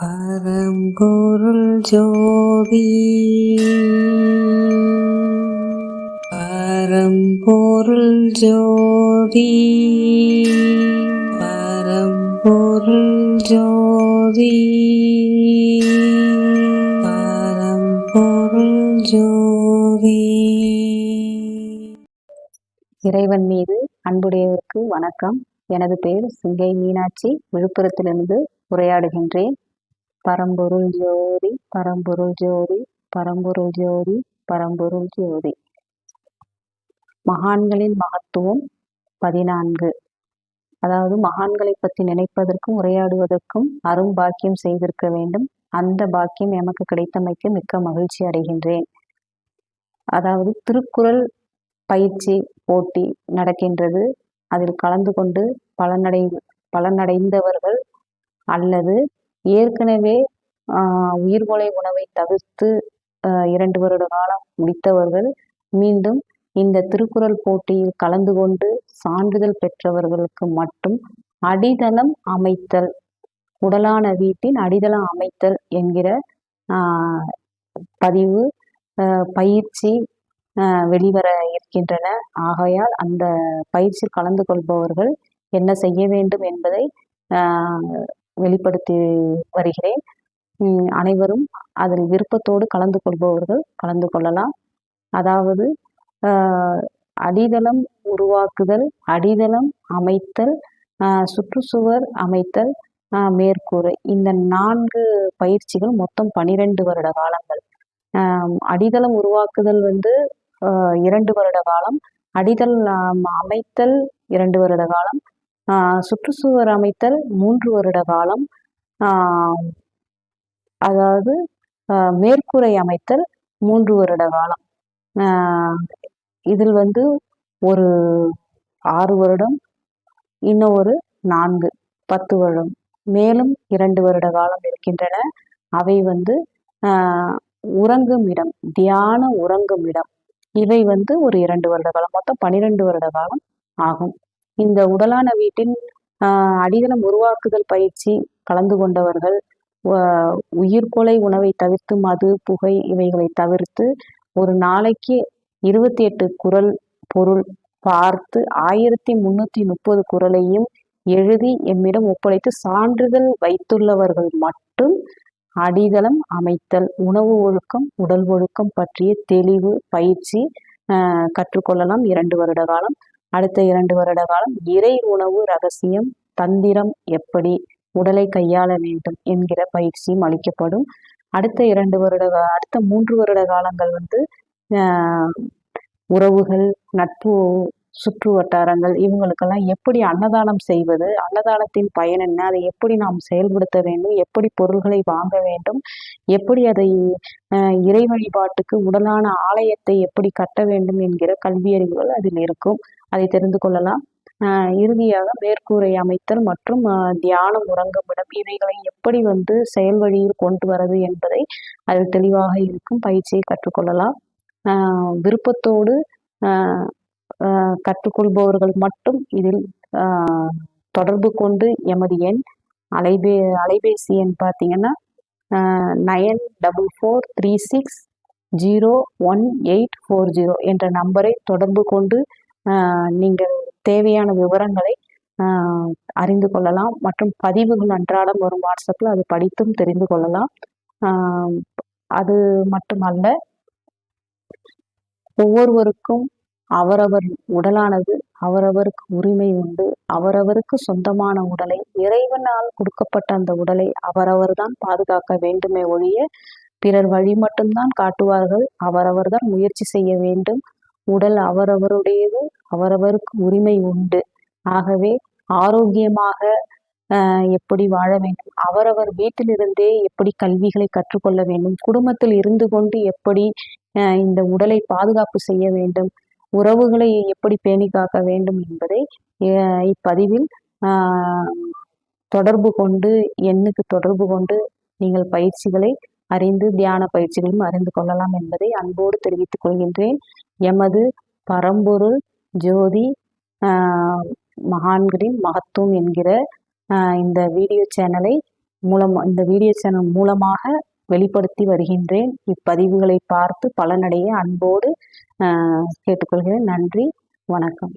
பரம்பொருள் ஜோதி. பரம்பொருள் ஜோதி. பரம்பொருள் ஜோதி. பரம்பொருள் ஜோதி. இறைவன் மீது அன்புடையவருக்கு வணக்கம். எனது பெயர் சிங்கை மீனாட்சி. விழுப்புரத்திலிருந்து உரையாடுகின்றேன். பரம்பொருள் ஜோதி பரம்பொருள் ஜோதி பரம்பொருள் ஜோதி பரம்பொருள் ஜோதி. மகான்களின் மகத்துவம் பதினான்கு. அதாவது மகான்களை பற்றி நினைப்பதற்கும் உரையாடுவதற்கும் அரும் பாக்கியம் செய்திருக்க வேண்டும். அந்த பாக்கியம் எமக்கு கிடைத்தமைக்கு மிக்க மகிழ்ச்சி அடைகின்றேன். அதாவது திருக்குறள் பயிற்சி போட்டி நடக்கின்றது. அதில் கலந்து கொண்டு பலனடை பலனடைந்தவர்கள் அல்லது ஏற்கனவே உயிர் உயிர்கொலை உணவை தவிர்த்து இரண்டு வருட காலம் முடித்தவர்கள் மீண்டும் இந்த திருக்குறள் போட்டியில் கலந்து கொண்டு சான்றிதழ் பெற்றவர்களுக்கு மட்டும் அடித்தளம் அமைத்தல் உடலான வீட்டின் அடித்தளம் அமைத்தல் என்கிற பதிவு பயிற்சி வெளிவர இருக்கின்றன. ஆகையால் அந்த பயிற்சியில் கலந்து கொள்பவர்கள் என்ன செய்ய வேண்டும் என்பதை வெளிப்படுத்தி வருகிறேன். அனைவரும் அதில் விருப்பத்தோடு கலந்து கொள்பவர்கள் கலந்து கொள்ளலாம். அதாவது ஆஹ், உருவாக்குதல் அடிதளம் அமைத்தல் ஆஹ், சுற்றுச்சுவர் அமைத்தல் ஆஹ், மேற்கூரை. இந்த நான்கு பயிற்சிகள் மொத்தம் பனிரெண்டு வருட காலங்கள். ஆஹ், உருவாக்குதல் வந்து ஆஹ், இரண்டு வருட காலம். அடிதல் அமைத்தல் இரண்டு வருட காலம். சுற்றுச்சுவர் அமைத்தல் மூன்று வருட காலம். அதாவது மேற்கூரை அமைத்தல் மூன்று வருட காலம். இதில் வந்து ஒரு ஆறு வருடம் இன்னும் ஒரு நான்கு பத்து வருடம். மேலும் இரண்டு வருட காலம் இருக்கின்றன. அவை வந்து உறங்கும் இடம் தியான உறங்கும் இடம் இவை வந்து ஒரு இரண்டு வருட காலம் மொத்தம் பனிரெண்டு வருட காலம் ஆகும். இந்த உடலான வீட்டின் ஆஹ், உருவாக்குதல் பயிற்சி கலந்து கொண்டவர்கள் உயிர்கொலை உணவை தவிர்த்து மது புகை இவைகளை தவிர்த்து ஒரு நாளைக்கு இருபத்தி எட்டு குறள் பொருள் பார்த்து ஆயிரத்தி முன்னூத்தி முப்பது குரலையும் எழுதி எம்மிடம் ஒப்படைத்து சான்றிதழ் வைத்துள்ளவர்கள் மட்டும் அடிதளம் அமைத்தல் உணவு ஒழுக்கம் உடல் ஒழுக்கம் பற்றிய தெளிவு பயிற்சி கற்றுக்கொள்ளலாம். இரண்டு வருட காலம் அடுத்த இரண்டு வருட காலம் இறை உணவு ரகசியம் தந்திரம் எப்படி உடலை கையாள வேண்டும் என்கிற பயிற்சியும் அளிக்கப்படும். அடுத்த இரண்டு வருட அடுத்த மூன்று வருட காலங்கள் வந்து உறவுகள் நட்பு சுற்று வட்டாரங்கள் இவங்களுக்கெல்லாம் எப்படி அன்னதானம் செய்வது அன்னதானத்தின் பயன் என்ன அதை எப்படி நாம் செயல்படுத்த வேண்டும் எப்படி பொருள்களை வாங்க வேண்டும் எப்படி அதை இறை வழிபாட்டுக்கு உடலான ஆலயத்தை எப்படி கட்ட வேண்டும் என்கிற கல்வியறிவுகள் அதில் இருக்கும். அதை தெரிந்து கொள்ளலாம். இறுதியாக மேற்கூரை அமைத்தல் மற்றும் தியானம் உறங்குமிடம் இவைகளை எப்படி வந்து செயல் வழியில் கொண்டு வரது என்பதை அதில் தெளிவாக இருக்கும் பயிற்சியை கற்றுக்கொள்ளலாம். விருப்பத்தோடு கற்றுக்கொள்பவர்கள் மட்டும் இதில் தொடர்பு கொண்டு எமது எண் அலைபே அலைபேசி எண் பார்த்தீங்கன்னா nine double four three six zero one eight four zero என்ற நம்பரை தொடர்பு கொண்டு நீங்கள் தேவையான விவரங்களை அறிந்து கொள்ளலாம். மற்றும் பதிவுகள் அன்றாடம் வரும் வாட்ஸ்அப்பில் அது படித்தும் தெரிந்து கொள்ளலாம். ஆஹ், அது மட்டுமல்ல ஒவ்வொருவருக்கும் அவரவர் உடலானது அவரவருக்கு உரிமை உண்டு அவரவருக்கு சொந்தமான உடலை இறைவனால் கொடுக்கப்பட்ட அந்த உடலை அவரவர் தான் பாதுகாக்க வேண்டுமே ஒழிய பிறர் வழி மட்டும்தான் காட்டுவார்கள். அவரவர்தான் முயற்சி செய்ய வேண்டும். உடல் அவரவருடையது. அவரவருக்கு உரிமை உண்டு. ஆகவே ஆரோக்கியமாக எப்படி வாழ வேண்டும்? அவரவர் வீட்டிலிருந்தே எப்படி கல்விகளை கற்றுக்கொள்ள வேண்டும்? குடும்பத்தில் இருந்து கொண்டு எப்படி இந்த உடலை பாதுகாப்பு செய்ய வேண்டும்? உறவுகளை எப்படி பேணி காக்க வேண்டும் என்பதை இப்பதிவில் ஆஹ், தொடர்பு கொண்டு எண்ணுக்கு தொடர்பு கொண்டு நீங்கள் பயிற்சிகளை அறிந்து தியான பயிற்சிகளையும் அறிந்து கொள்ளலாம் என்பதை அன்போடு தெரிவித்துக் கொள்கின்றேன். எமது பரம்பொருள் ஜோதி மகான்களின் மகத்துவம் என்கிற இந்த வீடியோ சேனலை மூலம் இந்த வீடியோ சேனல் மூலமாக வெளிப்படுத்தி வருகின்றேன். இப்பதிவுகளை பார்த்து பலனடைய அன்போடு கேட்டுக்கொள்கிறேன். நன்றி. வணக்கம்.